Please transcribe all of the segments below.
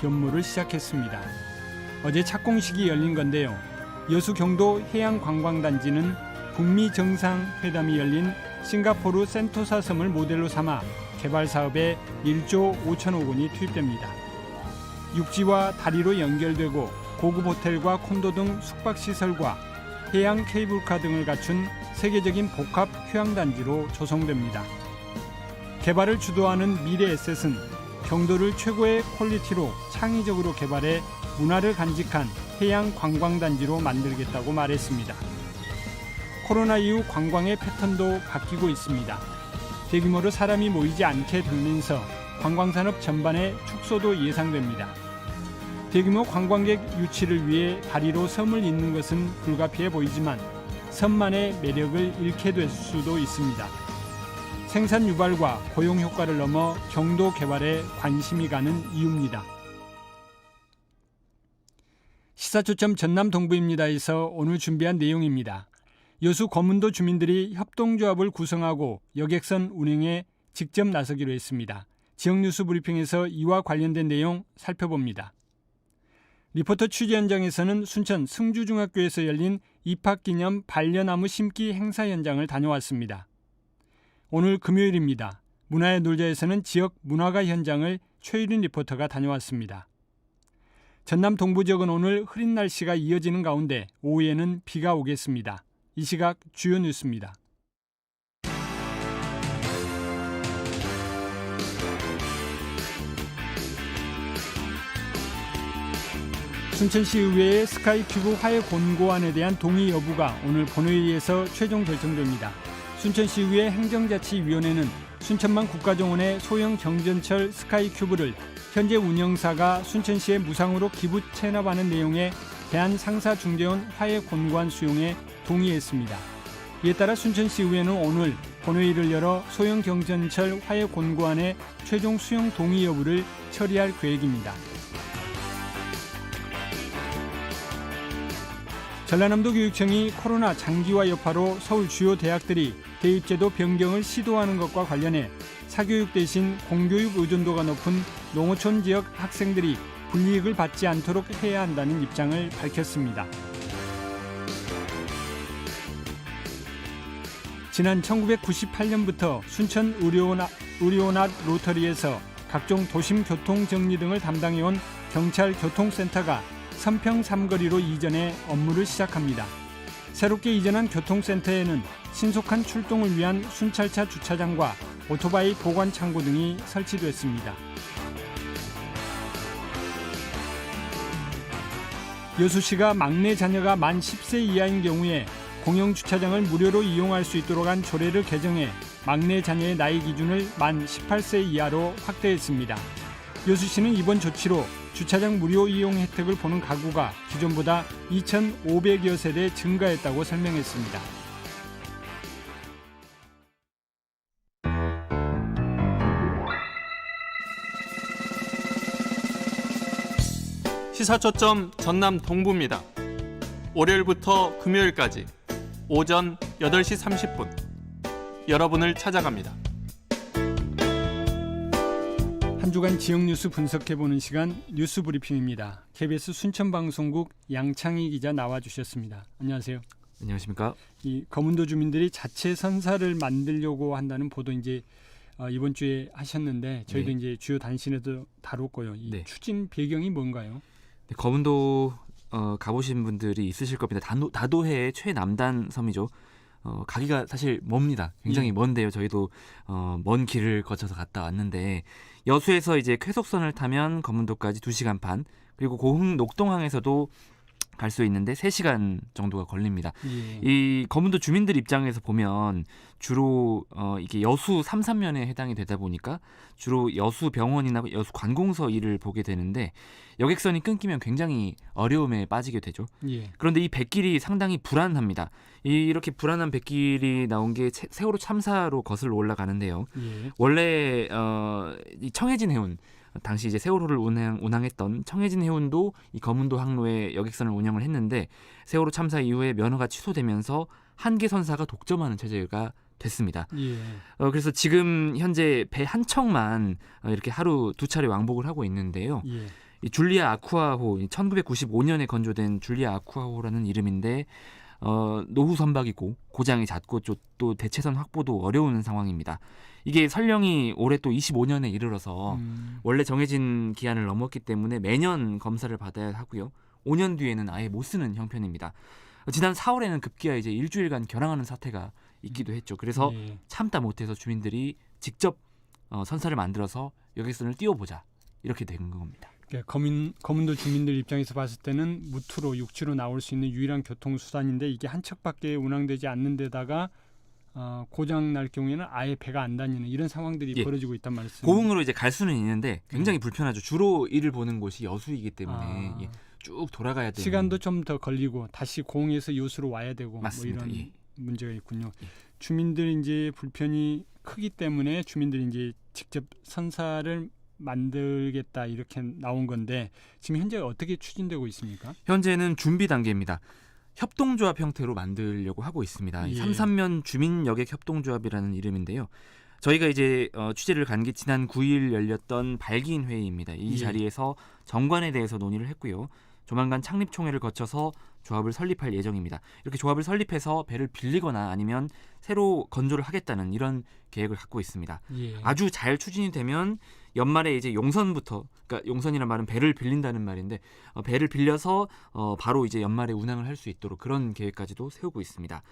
변모를 시작했습니다. 어제 착공식이 열린 건데요. 여수 경도 해양관광단지는 북미 정상회담이 열린 싱가포르 센토사 섬을 모델로 삼아 개발 사업에 1조 5천억 원이 투입됩니다. 육지와 다리로 연결되고 고급 호텔과 콘도 등 숙박 시설과 해양 케이블카 등을 갖춘 세계적인 복합 휴양단지로 조성됩니다. 개발을 주도하는 미래 에셋은 경도를 최고의 퀄리티로 창의적으로 개발해 문화를 간직한 해양 관광단지로 만들겠다고 말했습니다. 코로나 이후 관광의 패턴도 바뀌고 있습니다. 대규모로 사람이 모이지 않게 되면서 관광산업 전반의 축소도 예상됩니다. 대규모 관광객 유치를 위해 다리로 섬을 잇는 것은 불가피해 보이지만 섬만의 매력을 잃게 될 수도 있습니다. 생산 유발과 고용 효과를 넘어 경도 개발에 관심이 가는 이유입니다. 시사초점 전남 동부입니다에서 오늘 준비한 내용입니다. 여수 거문도 주민들이 협동조합을 구성하고 여객선 운행에 직접 나서기로 했습니다. 지역 뉴스 브리핑에서 이와 관련된 내용 살펴봅니다. 리포터 취재 현장에서는 순천 승주중학교에서 열린 입학기념 반려나무 심기 행사 현장을 다녀왔습니다. 오늘 금요일입니다. 문화의 놀자에서는 지역 문화가 현장을 최유린 리포터가 다녀왔습니다. 전남 동부 지역은 오늘 흐린 날씨가 이어지는 가운데 오후에는 비가 오겠습니다. 이 시각 주요 뉴스입니다. 순천시 의회의 스카이큐브 화해 권고안에 대한 동의 여부가 오늘 본회의에서 최종 결정됩니다. 순천시의회 행정자치위원회는 순천만 국가정원의 소형 경전철 스카이큐브를 현재 운영사가 순천시에 무상으로 기부 체납하는 내용의 대한상사중재원 화해 권고안 수용에 동의했습니다. 이에 따라 순천시의회는 오늘 본회의를 열어 소형 경전철 화해 권고안의 최종 수용 동의 여부를 처리할 계획입니다. 전라남도 교육청이 코로나 장기화 여파로 서울 주요 대학들이 대입제도 변경을 시도하는 것과 관련해 사교육 대신 공교육 의존도가 높은 농어촌 지역 학생들이 불이익을 받지 않도록 해야 한다는 입장을 밝혔습니다. 지난 1998년부터 순천 의료원아, 의료원앗 로터리에서 각종 도심 교통 정리 등을 담당해온 경찰 교통센터가 삼평 삼거리로 이전해 업무를 시작합니다. 새롭게 이전한 교통센터에는 신속한 출동을 위한 순찰차 주차장과 오토바이 보관 창고 등이 설치됐습니다. 여수시가 막내 자녀가 만 10세 이하인 경우에 공영 주차장을 무료로 이용할 수 있도록 한 조례를 개정해 막내 자녀의 나이 기준을 만 18세 이하로 확대했습니다. 여수시는 이번 조치로 주차장 무료 이용 혜택을 보는 가구가 기존보다 2,500여 세대 증가했다고 설명했습니다. 시사초점 전남 동부입니다. 월요일부터 금요일까지 오전 8시 30분 여러분을 찾아갑니다. 한 주간 지역 뉴스 분석해 보는 시간 뉴스 브리핑입니다. KBS 순천 방송국 양창희 기자 나와 주셨습니다. 안녕하세요. 안녕하십니까? 이 거문도 주민들이 자체 선사를 만들려고 한다는 보도 이제 어, 이번 주에 하셨는데 저희도 네. 이제 주요 단신에도 다뤘고요. 이 네. 추진 배경이 뭔가요? 네, 거문도 어, 가보신 분들이 있으실 겁니다. 다도, 다도해의 최남단 섬이죠. 어, 가기가 사실 멉니다. 굉장히 예. 먼데요. 저희도 어, 먼 길을 거쳐서 갔다 왔는데 여수에서 이제 쾌속선을 타면 거문도까지 2시간 반 그리고 고흥 녹동항에서도 갈 수 있는데 3시간 정도가 걸립니다. 예. 이 거문도 주민들 입장에서 보면 주로 어 이게 여수 삼삼면에 해당이 되다 보니까 주로 여수 병원이나 여수 관공서 일을 보게 되는데 여객선이 끊기면 굉장히 어려움에 빠지게 되죠. 예. 그런데 이 백길이 상당히 불안합니다. 이 이렇게 불안한 백길이 나온 게 세- 세월호 참사로 거슬러 올라가는데요. 예. 원래 어이 청해진 해운 당시 이제 세월호를 운항, 운항했던 청해진 해운도 이 거문도 항로에 여객선을 운영을 했는데 세월호 참사 이후에 면허가 취소되면서 한계 선사가 독점하는 체제가 됐습니다. 예. 어, 그래서 지금 현재 배 한 척만 어, 이렇게 하루 두 차례 왕복을 하고 있는데요. 예. 이 줄리아 아쿠아호 1995년에 건조된 줄리아 아쿠아호라는 이름인데 어, 노후 선박이고 고장이 잦고 또- 또 대체선 확보도 어려운 상황입니다. 이게 설령이 올해 또 25년에 이르러서 음, 원래 정해진 기한을 넘었기 때문에 매년 검사를 받아야 하고요. 5년 뒤에는 아예 못 쓰는 형편입니다. 지난 4월에는 급기야 이제 일주일간 결항하는 사태가 있기도 했죠. 그래서 예. 참다 못해서 주민들이 직접 어, 선사를 만들어서 여객선을 띄워보자 이렇게 된 겁니다. 그러니까 거민 거문도 주민들 입장에서 봤을 때는 무투로 육지로 나올 수 있는 유일한 교통 수단인데 이게 한 척밖에 운항되지 않는 데다가 어, 고장 날 경우에는 아예 배가 안 다니는 이런 상황들이 예. 벌어지고 있단 말씀. 고흥으로 이제 갈 수는 있는데 굉장히 불편하죠. 주로 일을 보는 곳이 여수이기 때문에 아, 예, 쭉 돌아가야 되는 시간도 좀 더 걸리고 다시 공에서 요수로 와야 되고 맞습니다. 뭐 이런 예. 문제가 있군요. 예. 주민들 이제 불편이 크기 때문에 주민들이 이제 직접 선사를 만들겠다 이렇게 나온 건데 지금 현재 어떻게 추진되고 있습니까? 현재는 준비 단계입니다. 협동조합 형태로 만들려고 하고 있습니다. 이 예. 삼삼면 주민여객 협동조합이라는 이름인데요. 저희가 이제 어, 취재를 간 게 지난 9일 열렸던 발기인 회의입니다. 이 예. 자리에서 정관에 대해서 논의를 했고요. 조만간 창립 총회를 거쳐서 조합을 설립할 예정입니다. 이렇게 조합을 설립해서 배를 빌리거나 아니면 새로 건조를 하겠다는 이런 계획을 갖고 있습니다. 예. 아주 잘 추진이 되면 연말에 이제 용선부터 그러니까 용선이란 말은 배를 빌린다는 말인데 어, 배를 빌려서 어, 바로 이제 연말에 운항을 할 수 있도록 그런 계획까지도 세우고 있습니다.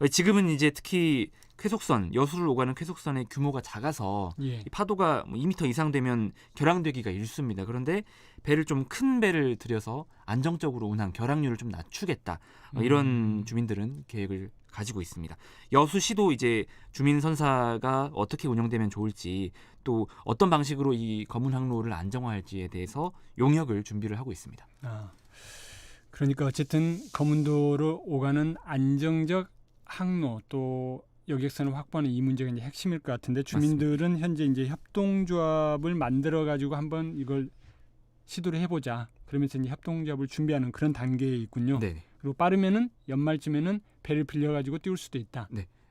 어, 지금은 이제 특히 쾌속선 여수를 오가는 쾌속선의 규모가 작아서 예. 이 파도가 뭐 2m 이상 되면 결항되기가 일쑤입니다. 그런데 배를 좀 큰 배를 들여서 안정적으로 운항 결항률을 좀 낮추겠다 어, 이런 음. 주민들은 계획을 가지고 있습니다. 여수시도 이제 주민 선사가 어떻게 운영되면 좋을지 또 어떤 방식으로 이 검은 항로를 안정화할지에 대해서 용역을 준비를 하고 있습니다. 아, 그러니까 어쨌든 거문도로 오가는 안정적 항로 또 여객선을 확보하는 이 문제가 이제 핵심일 것 같은데 주민들은 현재 이제 협동조합을 만들어 가지고 한번 이걸 시도를 해보자. 그러면서 이제 협동조합을 준비하는 그런 단계에 있군요. 네. 그리고 빠르면은 연말쯤에는 배를 빌려 가지고 띄울 수도 있다.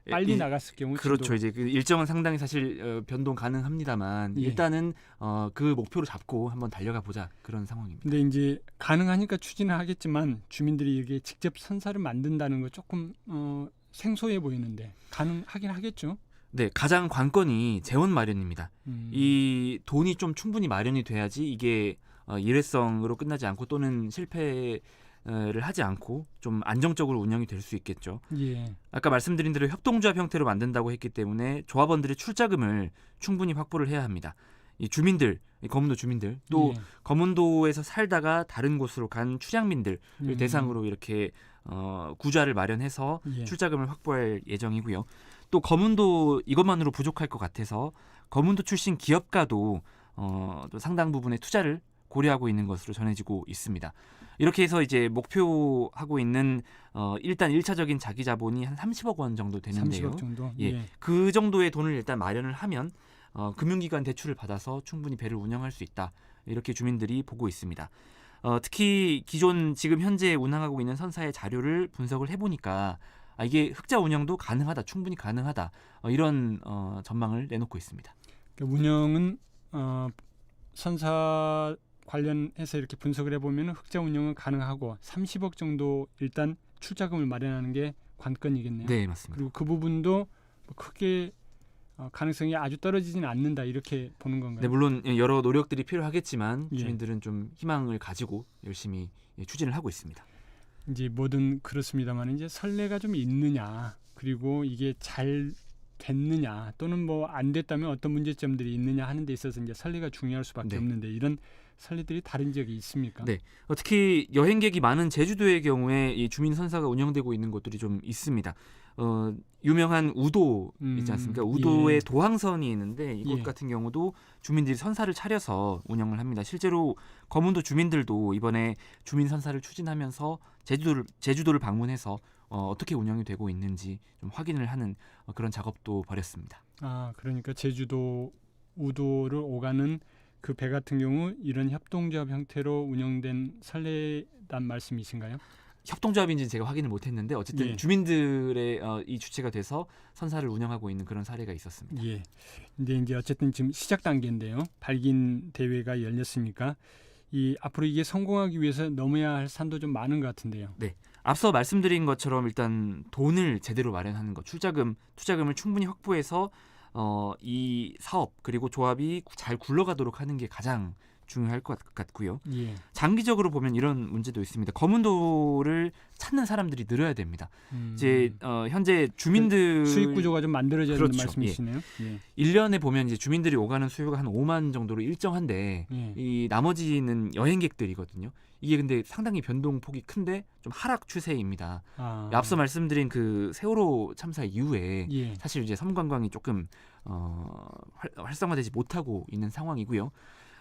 빨리 이- 나갔을 경우 그렇죠. 시도. 이제 그 일정은 상당히 사실 어, 변동 가능합니다만 예. 일단은 어, 그 목표로 잡고 한번 달려가 보자 그런 상황입니다. 근데 이제 가능하니까 추진을 하겠지만 주민들이 이게 직접 선사를 만든다는 거 조금 어, 생소해 보이는데 가능하긴 하겠죠. 네, 가장 관건이 재원 마련입니다. 음. 이 돈이 좀 충분히 마련이 돼야지 이게 어, 일회성으로 끝나지 않고 또는 실패 를 하지 않고 좀 안정적으로 운영이 될 수 있겠죠. 예. 아까 말씀드린 대로 협동조합 형태로 만든다고 했기 때문에 조합원들의 출자금을 충분히 확보를 해야 합니다. 이 주민들, 이 검은도 주민들, 또 예. 검은도에서 살다가 다른 곳으로 간 출향민들을 음. 대상으로 이렇게 어, 구좌를 마련해서 예. 출자금을 확보할 예정이고요. 또 검은도 이것만으로 부족할 것 같아서 검은도 출신 기업가도 어, 또 상당 부분의 투자를 고려하고 있는 것으로 전해지고 있습니다. 이렇게 해서 이제 목표하고 있는 어, 일단 일차적인 자기 자본이 한 30억 원 정도 되는데요. 30억 정도. 예. 예. 그 정도의 돈을 일단 마련을 하면 어, 금융기관 대출을 받아서 충분히 배를 운영할 수 있다. 이렇게 주민들이 보고 있습니다. 어, 특히 기존 지금 현재 운항하고 있는 선사의 자료를 분석을 해 보니까 아, 이게 흑자 운영도 가능하다, 충분히 가능하다 어, 이런 어, 전망을 내놓고 있습니다. 그러니까 운영은 어, 선사 관련해서 이렇게 분석을 해보면 흑자 운영은 가능하고 30억 정도 일단 출자금을 마련하는 게 관건이겠네요. 네, 맞습니다. 그리고 그 부분도 뭐 크게 어, 가능성이 아주 떨어지지는 않는다 이렇게 보는 건가요? 네, 물론 여러 노력들이 필요하겠지만 예. 주민들은 좀 희망을 가지고 열심히 예, 추진을 하고 있습니다. 이제 뭐든 그렇습니다만 이제 선례가 좀 있느냐 그리고 이게 잘 됐느냐 또는 뭐 안 됐다면 어떤 문제점들이 있느냐 하는 데 있어서 이제 선례가 중요할 수밖에 네. 없는데 이런 선례들이 다른 지역이 있습니까? 네. 어, 특히 여행객이 많은 제주도의 경우에 이 주민 선사가 운영되고 있는 곳들이 좀 있습니다. 어, 유명한 우도 있지 않습니까? 음, 우도에 예. 도항선이 있는데 이곳 예. 같은 경우도 주민들이 선사를 차려서 운영을 합니다. 실제로 검은도 주민들도 이번에 주민 선사를 추진하면서 제주도를 제주도를 방문해서 어, 어떻게 운영이 되고 있는지 좀 확인을 하는 어, 그런 작업도 벌였습니다. 아 그러니까 제주도 우도를 오가는 그 배 같은 경우 이런 협동조합 형태로 운영된 선례단 말씀이신가요? 협동조합인지는 제가 확인을 못했는데 어쨌든 예. 주민들의 어, 이 주체가 돼서 선사를 운영하고 있는 그런 사례가 있었습니다. 예. 근데 이제 어쨌든 지금 시작 단계인데요. 발긴 대회가 열렸으니까 이 앞으로 이게 성공하기 위해서 넘어야 할 산도 좀 많은 것 같은데요. 앞서 말씀드린 것처럼 일단 돈을 제대로 마련하는 것, 투자금, 투자금을 충분히 확보해서 어, 이 사업 그리고 조합이 잘 굴러가도록 하는 게 가장 중요할 것 같고요. 예. 장기적으로 보면 이런 문제도 있습니다. 검은도를 찾는 사람들이 늘어야 됩니다. 음, 이제 어, 현재 주민들 수익 구조가 좀 만들어져야 그렇죠. 되는 말씀이시네요. 예. 1년에 보면 이제 주민들이 오가는 수요가 한 5만 정도로 일정한데 예. 이 나머지는 여행객들이거든요. 이게 근데 상당히 변동폭이 큰데 좀 하락 추세입니다. 아, 앞서 말씀드린 그 세월호 참사 이후에 예. 사실 이제 섬관광이 조금 어, 활, 활성화되지 못하고 있는 상황이고요.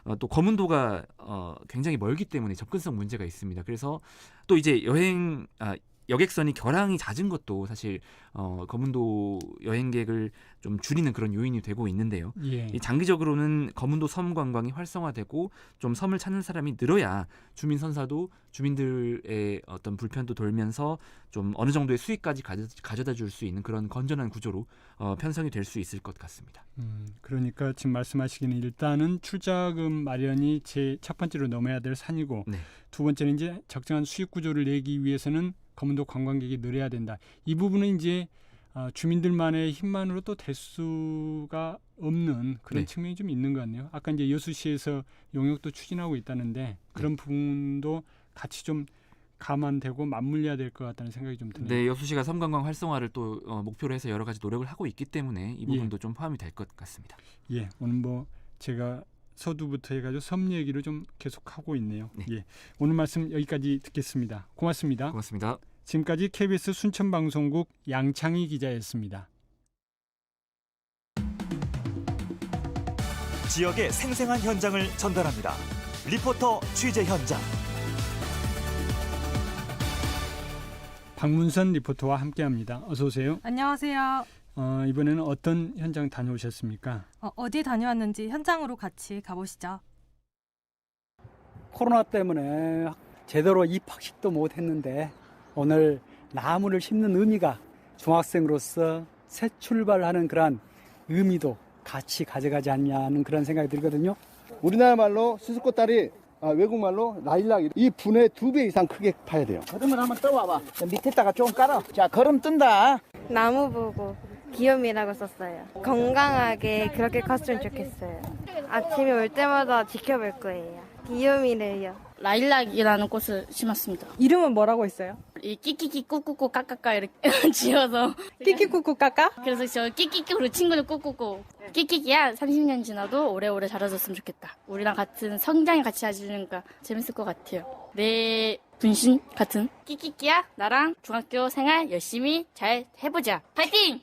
어, 또 검은도가 어, 굉장히 멀기 때문에 접근성 문제가 있습니다. 그래서 또 이제 여행 아, 여객선이 결항이 잦은 것도 사실 어, 검은도 여행객을 좀 줄이는 그런 요인이 되고 있는데요. 예. 이 장기적으로는 검은도 섬 관광이 활성화되고 좀 섬을 찾는 사람이 늘어야 주민 선사도 주민들의 어떤 불편도 돌면서 좀 어느 정도의 수익까지 가져, 가져 다 줄 수 있는 그런 건전한 구조로 어, 편성이 될 수 있을 것 같습니다. 음, 그러니까 지금 말씀하시기는 일단은 출자금 마련이 제 첫 번째로 넘어야 될 산이고 네. 두 번째는 이제 적정한 수익 구조를 내기 위해서는 검은도 관광객이 늘어야 된다. 이 부분은 이제 아, 주민들만의 힘만으로 또 될 수가 없는 그런 네. 측면이 좀 있는 것 같네요. 아까 이제 여수시에서 용역도 추진하고 있다는데 그런 부분도 같이 좀 감안되고 맞물려야 될 것 같다는 생각이 좀 드네요. 네, 여수시가 섬 관광 활성화를 또 어, 목표로 해서 여러 가지 노력을 하고 있기 때문에 이 부분도 좀 포함이 될 것 같습니다. 예, 오늘 뭐 제가 서두부터 해가지고 섬 얘기를 좀 계속 하고 있네요. 네. 예, 오늘 말씀 여기까지 듣겠습니다. 고맙습니다. 고맙습니다. 지금까지 KBS 순천방송국 양창희 기자였습니다. 지역의 생생한 현장을 전달합니다. 리포터 취재 현장. 박문선 리포터와 함께합니다. 어서 오세요. 안녕하세요. 어, 이번에는 어떤 현장 다녀오셨습니까? 어, 어디 다녀왔는지 현장으로 같이 가보시죠. 코로나 때문에 제대로 입학식도 못 했는데 오늘 나무를 심는 의미가 중학생으로서 새 출발하는 그런 의미도 같이 가져가지 않냐는 그런 생각이 들거든요. 우리나라 말로 수수꽃다리 아, 외국 말로 라일락 이 분의 두 배 이상 크게 파야 돼요. 걸음을 한번 떠와봐. 저 밑에다가 좀 깔아. 자, 걸음 뜬다. 나무 보고 귀요미라고 썼어요. 건강하게 그렇게 컸으면 좋겠어요. 아침에 올 때마다 지켜볼 거예요. 귀요미를요. 라일락이라는 꽃을 심었습니다. 이름은 뭐라고 했어요? 이 끼끼끼 꾸꾸꾸 까까까 이렇게 지어서 끼끼꾸꾸 까까? 그래서 저 끼끼끼로 친구를 꾸꾸꾸 끼끼끼야 30년 지나도 오래오래 자라줬으면 좋겠다. 우리랑 같은 성장을 같이 해주니까 재밌을 것 같아요. 내 분신 같은 끼끼끼야 나랑 중학교 생활 열심히 잘 해보자. 파이팅!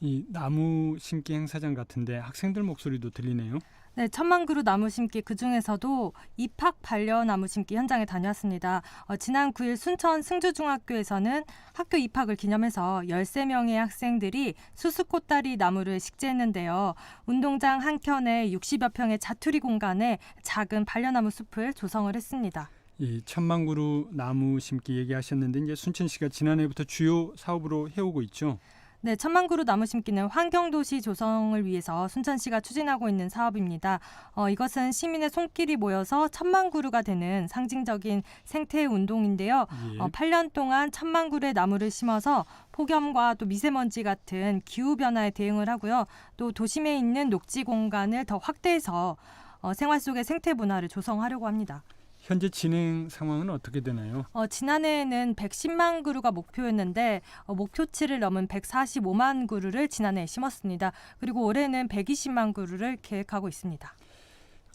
이 나무 심기 행사장 같은데 학생들 목소리도 들리네요. 네, 천만 그루 나무 심기 그 중에서도 입학 반려 나무 심기 현장에 다녀왔습니다. 어, 지난 9일 순천 승주중학교에서는 학교 입학을 기념해서 13명의 학생들이 수수꽃다리 나무를 식재했는데요. 운동장 한 켠에 60여 평의 자투리 공간에 작은 반려나무 숲을 조성을 했습니다. 이 천만 그루 나무 심기 얘기하셨는데 이제 순천시가 지난해부터 주요 사업으로 해오고 있죠. 네, 천만 그루 나무 심기는 환경도시 조성을 위해서 순천시가 추진하고 있는 사업입니다. 어, 이것은 시민의 손길이 모여서 천만 그루가 되는 상징적인 생태 운동인데요. 예. 어, 8년 동안 천만 그루의 나무를 심어서 폭염과 또 미세먼지 같은 기후 변화에 대응을 하고요. 또 도심에 있는 녹지 공간을 더 확대해서 어, 생활 속의 생태 문화를 조성하려고 합니다. 현재 진행 상황은 어떻게 되나요? 어, 지난해에는 110만 그루가 목표였는데 어, 목표치를 넘은 145만 그루를 지난해에 심었습니다. 그리고 올해는 120만 그루를 계획하고 있습니다.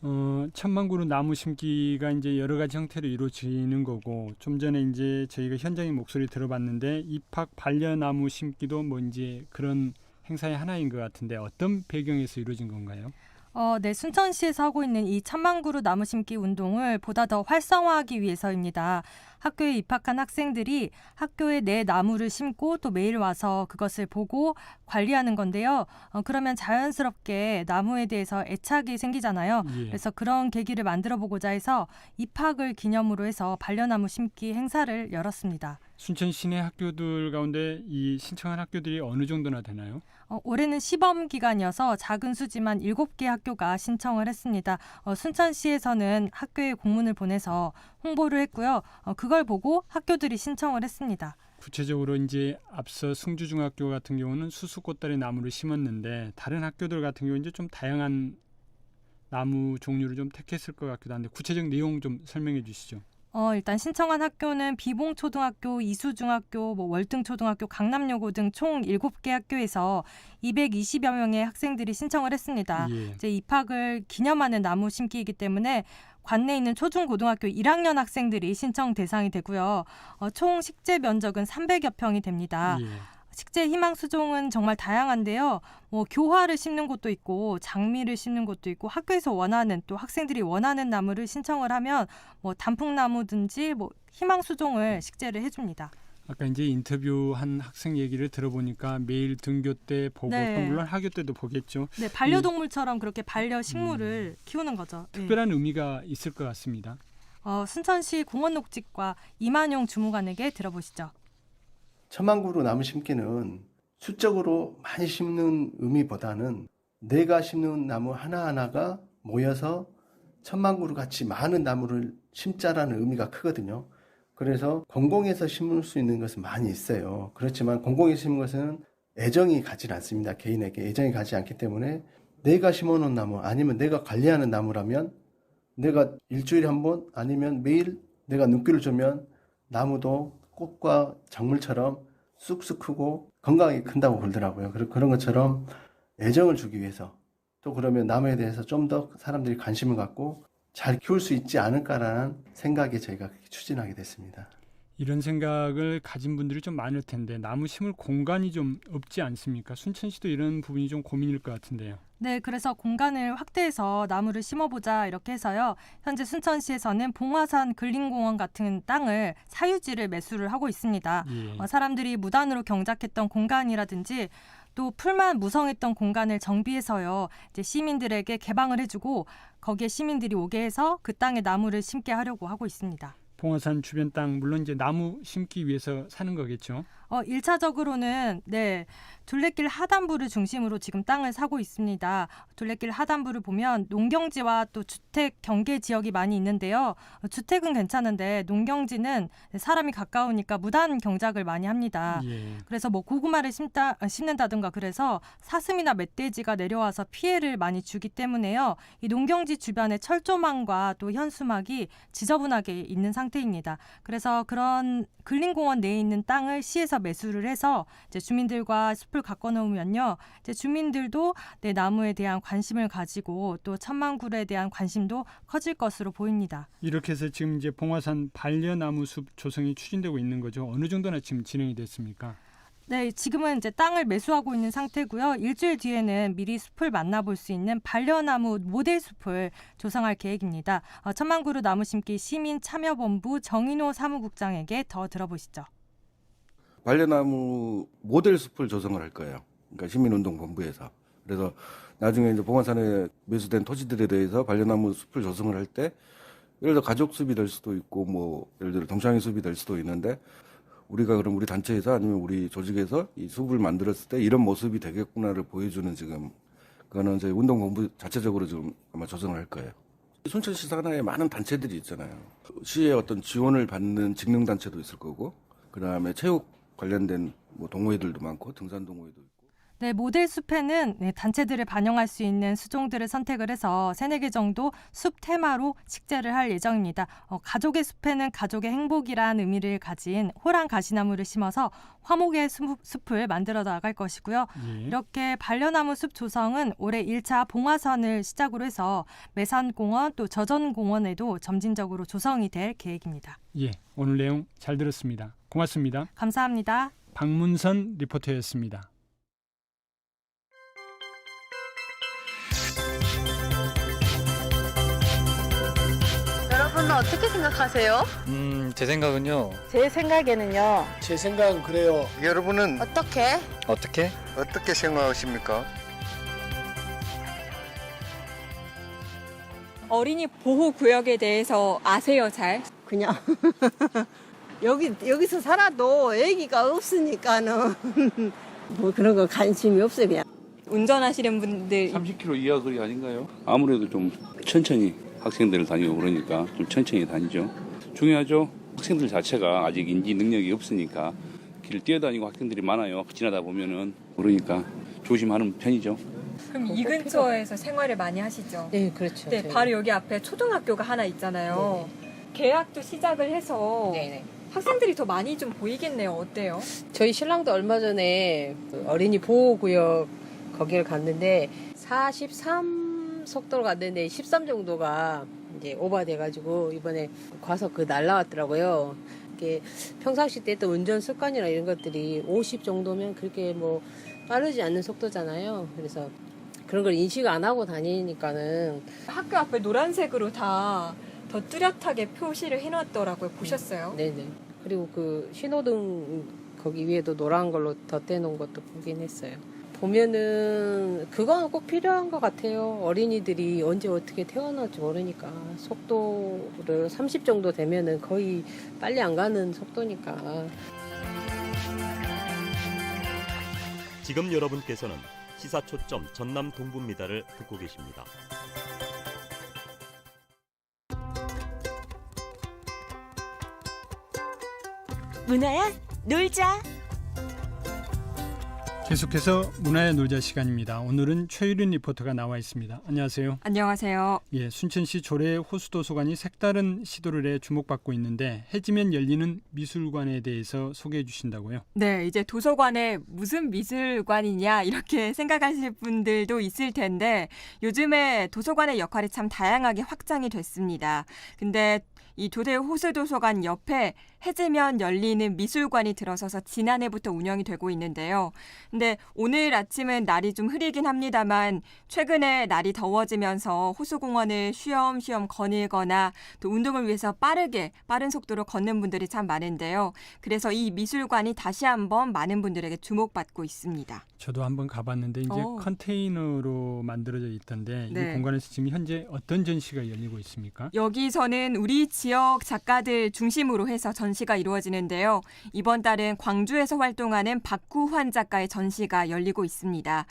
어, 천만 그루 나무 심기가 이제 여러 가지 형태로 이루어지는 거고 좀 전에 이제 저희가 현장의 목소리 들어봤는데 입학 반려 나무 심기도 뭐 이제 그런 행사의 하나인 것 같은데 어떤 배경에서 이루어진 건가요? 어, 네, 순천시에서 하고 있는 이 천만 그루 나무 심기 운동을 보다 더 활성화하기 위해서입니다. 학교에 입학한 학생들이 학교에 내 나무를 심고 또 매일 와서 그것을 보고 관리하는 건데요. 어, 그러면 자연스럽게 나무에 대해서 애착이 생기잖아요. 예. 그래서 그런 계기를 만들어 보고자 해서 입학을 기념으로 해서 반려나무 심기 행사를 열었습니다. 순천 시내 학교들 가운데 이 신청한 학교들이 어느 정도나 되나요? 어, 올해는 시범 기간이어서 작은 수지만 7개 학교가 신청을 했습니다. 어, 순천시에서는 학교에 공문을 보내서 홍보를 했고요. 어, 그걸 보고 학교들이 신청을 했습니다. 구체적으로 이제 앞서 승주중학교 같은 경우는 수수꽃다리 나무를 심었는데 다른 학교들 같은 경우 이제 좀 다양한 나무 종류를 좀 택했을 것 같기도 한데 구체적 내용 좀 설명해 주시죠. 어, 일단 신청한 학교는 비봉초등학교, 이수중학교, 뭐 월등초등학교, 강남여고 등 총 7개 학교에서 220여 명의 학생들이 신청을 했습니다. 예. 이제 입학을 기념하는 나무 심기이기 때문에 관내에 있는 초중고등학교 1학년 학생들이 신청 대상이 되고요. 어, 총 식재 면적은 300여 평이 됩니다. 예. 식재 희망 수종은 정말 다양한데요. 뭐 교화를 심는 곳도 있고 장미를 심는 곳도 있고 학교에서 원하는 또 학생들이 원하는 나무를 신청을 하면 뭐 단풍나무든지 뭐 희망 수종을 식재를 해줍니다. 아까 이제 인터뷰한 학생 얘기를 들어보니까 매일 등교 때 보고 네. 또 물론 학교 때도 보겠죠. 네, 반려동물처럼 그렇게 반려 식물을 키우는 거죠. 예. 특별한 의미가 있을 것 같습니다. 어, 순천시 공원 녹지과 이만용 주무관에게 들어보시죠. 천만 그루 나무 심기는 수적으로 많이 심는 의미보다는 내가 심는 나무 하나하나가 모여서 천만 그루 같이 많은 나무를 심자라는 의미가 크거든요. 그래서 공공에서 심을 수 있는 것은 많이 있어요. 그렇지만 공공에서 심는 것은 애정이 가지 않습니다. 개인에게 애정이 가지 않기 때문에 내가 심어놓은 나무 아니면 내가 관리하는 나무라면 내가 일주일에 한 번 아니면 매일 내가 눈길을 주면 나무도 꽃과 작물처럼 쑥쑥 크고 건강하게 큰다고 그러더라고요. 그런 것처럼 애정을 주기 위해서 또 그러면 나무에 대해서 좀 더 사람들이 관심을 갖고 잘 키울 수 있지 않을까라는 생각에 저희가 추진하게 됐습니다. 이런 생각을 가진 분들이 좀 많을 텐데 나무 심을 공간이 좀 없지 않습니까? 순천시도 이런 부분이 좀 고민일 것 같은데요. 네, 그래서 공간을 확대해서 나무를 심어보자 이렇게 해서요. 현재 순천시에서는 봉화산 근린공원 같은 땅을 사유지를 매수를 하고 있습니다. 예. 어, 사람들이 무단으로 경작했던 공간이라든지 또 풀만 무성했던 공간을 정비해서요. 이제 시민들에게 개방을 해주고 거기에 시민들이 오게 해서 그 땅에 나무를 심게 하려고 하고 있습니다. 봉화산 주변 땅 물론 이제 나무 심기 위해서 사는 거겠죠. 어, 1차적으로는 네. 둘레길 하단부를 중심으로 지금 땅을 사고 있습니다. 둘레길 하단부를 보면 농경지와 또 주택 경계 지역이 많이 있는데요. 어, 주택은 괜찮은데 농경지는 사람이 가까우니까 무단 경작을 많이 합니다. 예. 그래서 뭐 고구마를 심다 아, 심는다든가 그래서 사슴이나 멧돼지가 내려와서 피해를 많이 주기 때문에요. 이 농경지 주변에 철조망과 또 현수막이 지저분하게 있는 상태입니다. 그래서 그런 근린공원 내에 있는 땅을 시에서 매수를 해서 이제 주민들과 숲을 가꿔 놓으면요. 이제 주민들도 내 나무에 대한 관심을 가지고 또 천만굴에 대한 관심도 커질 것으로 보입니다. 이렇게 해서 지금 이제 봉화산 반려나무 숲 조성이 추진되고 있는 거죠. 어느 정도나 지금 진행이 됐습니까? 네, 지금은 이제 땅을 매수하고 있는 상태고요. 일주일 뒤에는 미리 숲을 만나볼 수 있는 반려나무 모델 숲을 조성할 계획입니다. 어, 천만그루 나무 심기 시민 참여본부 정인호 사무국장에게 더 들어보시죠. 반려나무 모델 숲을 조성을 할 거예요. 그러니까 시민운동본부에서. 그래서 나중에 이제 봉화산에 매수된 토지들에 대해서 반려나무 숲을 조성을 할 때 예를 들어 가족 숲이 될 수도 있고 뭐 예를 들어 동창회 숲이 될 수도 있는데 우리가 그럼 우리 단체에서 아니면 우리 조직에서 이 숲을 만들었을 때 이런 모습이 되겠구나를 보여주는 지금 그거는 저희 운동본부 자체적으로 지금 아마 조성을 할 거예요. 순천시 산하에 많은 단체들이 있잖아요. 시의 어떤 지원을 받는 직능단체도 있을 거고, 그 다음에 체육 관련된 뭐 동호회들도 많고, 등산 동호회도. 네, 모델 숲에는 네, 단체들을 반영할 수 있는 수종들을 선택을 해서 세네 개 정도 숲 테마로 식재를 할 예정입니다. 어, 가족의 숲에는 가족의 행복이란 의미를 가진 호랑 가시나무를 심어서 화목의 숲, 숲을 만들어 나갈 것이고요. 예. 이렇게 반려나무 숲 조성은 올해 1차 봉화산을 시작으로 해서 매산공원 또 저전공원에도 점진적으로 조성이 될 계획입니다. 예. 오늘 내용 잘 들었습니다. 고맙습니다. 감사합니다. 박문선 리포터였습니다. 어떻게 생각하세요? 음, 제 생각은요. 제 생각에는요. 제 생각은 그래요. 여러분은 어떻게? 어떻게? 어떻게 생각하십니까? 어린이 보호 구역에 대해서 아세요, 잘? 그냥 여기 여기서 살아도 애기가 없으니까는 뭐 그런 거 관심이 없어요 그냥. 운전하시는 분들 30km 이하 거리 아닌가요? 아무래도 좀 천천히 학생들을 다니고 그러니까 좀 천천히 다니죠. 중요하죠. 학생들 자체가 아직 인지 능력이 없으니까 길 뛰어다니고 학생들이 많아요. 지나다 보면은 그러니까 조심하는 편이죠. 그럼 이 근처에서 생활을 많이 하시죠? 네 그렇죠. 네, 바로 여기 앞에 초등학교가 하나 있잖아요. 개학도 시작을 해서 학생들이 더 많이 좀 보이겠네요. 어때요? 저희 신랑도 얼마 전에 그 어린이 보호구역 거기를 갔는데 43 속도로 갔는데 13 정도가 이제 오버돼가지고 이번에 과속 그 날라왔더라고요. 이게 평상시 때 했던 운전 습관이나 이런 것들이 50 정도면 그렇게 뭐 빠르지 않는 속도잖아요. 그래서 그런 걸 인식 안 하고 다니니까는 학교 앞에 노란색으로 다 더 뚜렷하게 표시를 해놨더라고요. 보셨어요? 네네. 그리고 그 신호등 거기 위에도 노란 걸로 덧대 놓은 것도 보긴 했어요. 보면은 그건 꼭 필요한 것 같아요. 어린이들이 언제 어떻게 태어날지 모르니까 속도를 30 정도 되면은 거의 빨리 안 가는 속도니까. 지금 여러분께서는 시사초점 전남 동부입니다를 듣고 계십니다. 문화야 놀자. 계속해서 문화의 놀자 시간입니다. 오늘은 최유린 리포터가 나와 있습니다. 안녕하세요. 안녕하세요. 예, 순천시 조례 호수 도서관이 색다른 시도를 해 주목받고 있는데 해지면 열리는 미술관에 대해서 소개해 주신다고요? 네, 이제 도서관에 무슨 미술관이냐 이렇게 생각하실 분들도 있을 텐데 요즘에 도서관의 역할이 참 다양하게 확장이 됐습니다. 근데 이 조대 호수 도서관 옆에 해지면 열리는 미술관이 들어서서 지난해부터 운영이 되고 있는데요. 근데 오늘 아침은 날이 좀 흐리긴 합니다만 최근에 날이 더워지면서 호수공원을 쉬엄쉬엄 거닐거나 또 운동을 위해서 빠르게 빠른 속도로 걷는 분들이 참 많은데요. 그래서 이 미술관이 다시 한번 많은 분들에게 주목받고 있습니다. 저도 한번 가봤는데 이제 어. 컨테이너로 만들어져 있던데 네. 이 공간에서 지금 현재 어떤 전시가 열리고 있습니까? 여기서는 우리 지역 작가들 중심으로 해서 전 시가 이루어지는데요. 이번 달은 광주에서 활동하는 박구환 작가의 전시가 열리고 있습니다.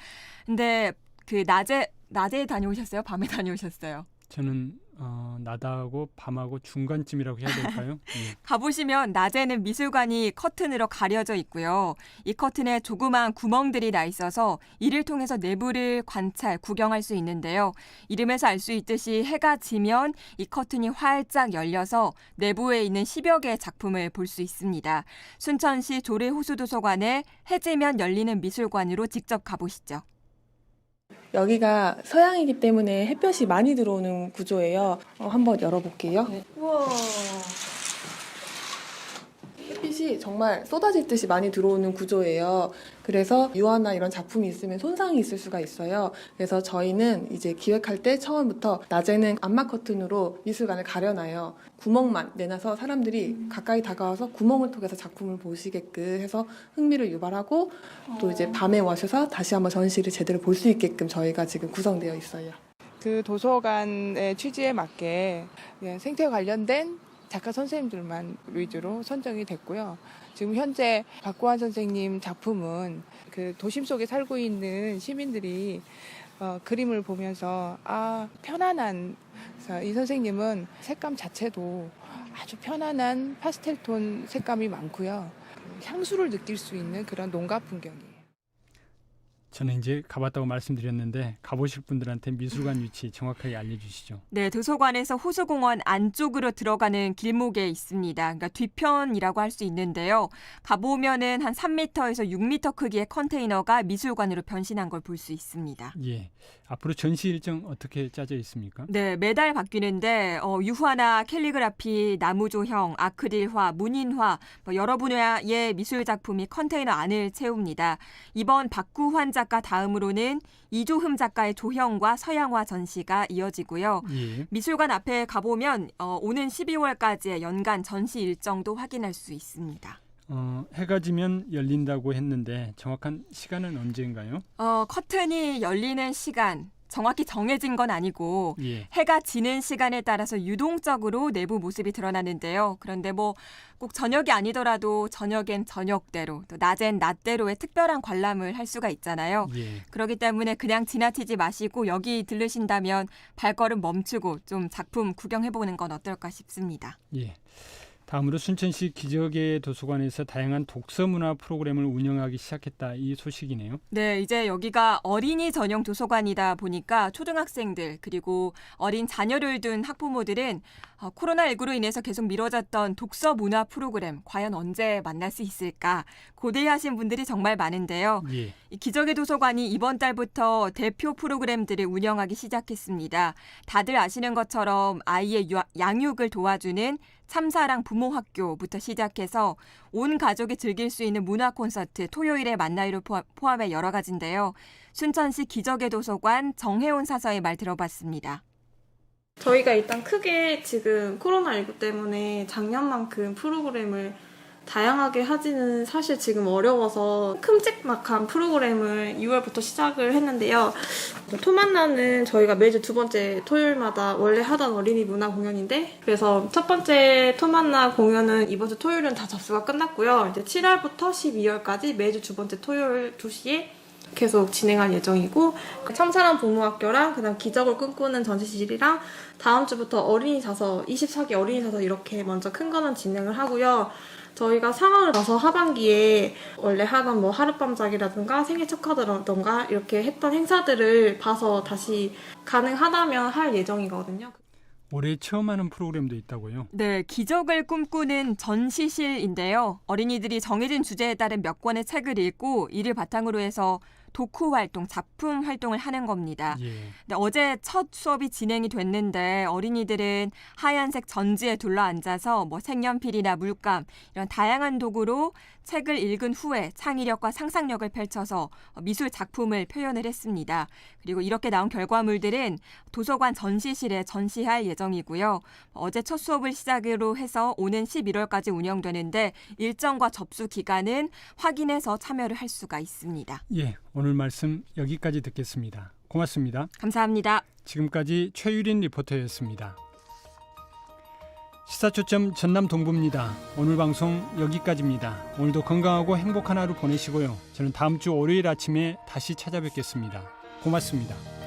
근데 그 낮에 낮에 다녀오셨어요? 밤에 다녀오셨어요? 저는 어, 낮하고 밤하고 중간쯤이라고 해야 될까요? 예. 가보시면 낮에는 미술관이 커튼으로 가려져 있고요. 이 커튼에 조그마한 구멍들이 나 있어서 이를 통해서 내부를 관찰, 구경할 수 있는데요. 이름에서 알 수 있듯이 해가 지면 이 커튼이 활짝 열려서 내부에 있는 10여 개의 작품을 볼 수 있습니다. 순천시 조례호수도서관에 해지면 열리는 미술관으로 직접 가보시죠. 여기가 서양이기 때문에 햇볕이 많이 들어오는 구조예요. 어, 한번 열어볼게요. 우와. 햇빛이 정말 쏟아질 듯이 많이 들어오는 구조예요. 그래서 유화나 이런 작품이 있으면 손상이 있을 수가 있어요. 그래서 저희는 이제 기획할 때 처음부터 낮에는 암막 커튼으로 미술관을 가려놔요. 구멍만 내놔서 사람들이 가까이 다가와서 구멍을 통해서 작품을 보시게끔 해서 흥미를 유발하고 또 이제 밤에 와셔서 다시 한번 전시를 제대로 볼 수 있게끔 저희가 지금 구성되어 있어요. 그 도서관의 취지에 맞게 그냥 생태 관련된 작가 선생님들만 위주로 선정이 됐고요. 지금 현재 박구환 선생님 작품은 그 도심 속에 살고 있는 시민들이 어, 그림을 보면서 아 편안한 이 선생님은 색감 자체도 아주 편안한 파스텔 톤 색감이 많고요. 향수를 느낄 수 있는 그런 농가 풍경이에요. 저는 이제 가봤다고 말씀드렸는데 가보실 분들한테 미술관 위치 정확하게 알려주시죠. 네, 도서관에서 호수공원 안쪽으로 들어가는 길목에 있습니다. 그러니까 뒤편이라고 할 수 있는데요. 가보면은 한 3m에서 6m 크기의 컨테이너가 미술관으로 변신한 걸 볼 수 있습니다. 예, 앞으로 전시 일정 어떻게 짜져 있습니까? 네, 매달 바뀌는데 어, 유화나 캘리그라피, 나무 조형, 아크릴화, 문인화 뭐 여러 분야의 미술 작품이 컨테이너 안을 채웁니다. 이번 박구환 작가 다음으로는 이조흠 작가의 조형과 서양화 전시가 이어지고요. 예. 미술관 앞에 가보면 어, 오는 12월까지의 연간 전시 일정도 확인할 수 있습니다. 어, 해가 지면 열린다고 했는데 정확한 시간은 언제인가요? 어, 커튼이 열리는 시간 정확히 정해진 건 아니고 예. 해가 지는 시간에 따라서 유동적으로 내부 모습이 드러나는데요. 그런데 뭐 꼭 저녁이 아니더라도 저녁엔 저녁대로 또 낮엔 낮대로의 특별한 관람을 할 수가 있잖아요. 예. 그렇기 때문에 그냥 지나치지 마시고 여기 들르신다면 발걸음 멈추고 좀 작품 구경해 보는 건 어떨까 싶습니다. 예. 다음으로 순천시 기적의 도서관에서 다양한 독서 문화 프로그램을 운영하기 시작했다 이 소식이네요. 네, 이제 여기가 어린이 전용 도서관이다 보니까 초등학생들 그리고 어린 자녀를 둔 학부모들은 어, 코로나19로 인해서 계속 미뤄졌던 독서 문화 프로그램 과연 언제 만날 수 있을까 고대하신 분들이 정말 많은데요. 예. 이 기적의 도서관이 이번 달부터 대표 프로그램들을 운영하기 시작했습니다. 다들 아시는 것처럼 아이의 유- 양육을 도와주는 참사랑 부모 학교부터 시작해서 온 가족이 즐길 수 있는 문화 콘서트 토요일에 만나요를 포함- 포함해 여러 가지인데요. 순천시 기적의 도서관 정혜원 사서의 말 들어봤습니다. 저희가 일단 크게 지금 코로나19 때문에 작년만큼 프로그램을 다양하게 하지는 사실 지금 어려워서 큼직막한 프로그램을 6월부터 시작을 했는데요. 토만나는 저희가 매주 두 번째 토요일마다 원래 하던 어린이 문화 공연인데 그래서 첫 번째 토만나 공연은 이번 주 토요일은 다 접수가 끝났고요. 이제 7월부터 12월까지 매주 두 번째 토요일 2시에 계속 진행할 예정이고 참사랑 부모학교랑 그다음 기적을 꿈꾸는 전시실이랑 다음 주부터 어린이 자서 24기 어린이 자서 이렇게 먼저 큰 거는 진행을 하고요. 저희가 상황을 봐서 하반기에 원래 하던 뭐 하룻밤작이라든가 생일 축하드라든가 이렇게 했던 행사들을 봐서 다시 가능하다면 할 예정이거든요. 올해 처음 하는 프로그램도 있다고요. 네, 기적을 꿈꾸는 전시실인데요. 어린이들이 정해진 주제에 따른 몇 권의 책을 읽고 이를 바탕으로 해서 독후 활동, 작품 활동을 하는 겁니다. 예. 근데 어제 첫 수업이 진행이 됐는데 어린이들은 하얀색 전지에 둘러앉아서 뭐 색연필이나 물감 이런 다양한 도구로 책을 읽은 후에 창의력과 상상력을 펼쳐서 미술 작품을 표현을 했습니다. 그리고 이렇게 나온 결과물들은 도서관 전시실에 전시할 예정이고요. 어제 첫 수업을 시작으로 해서 오는 11월까지 운영되는데 일정과 접수 기간은 확인해서 참여를 할 수가 있습니다. 예. 오늘 말씀 여기까지 듣겠습니다. 고맙습니다. 감사합니다. 지금까지 최유린 리포터였습니다. 시사초점 전남 동부입니다. 오늘 방송 여기까지입니다. 오늘도 건강하고 행복한 하루 보내시고요. 저는 다음 주 월요일 아침에 다시 찾아뵙겠습니다. 고맙습니다.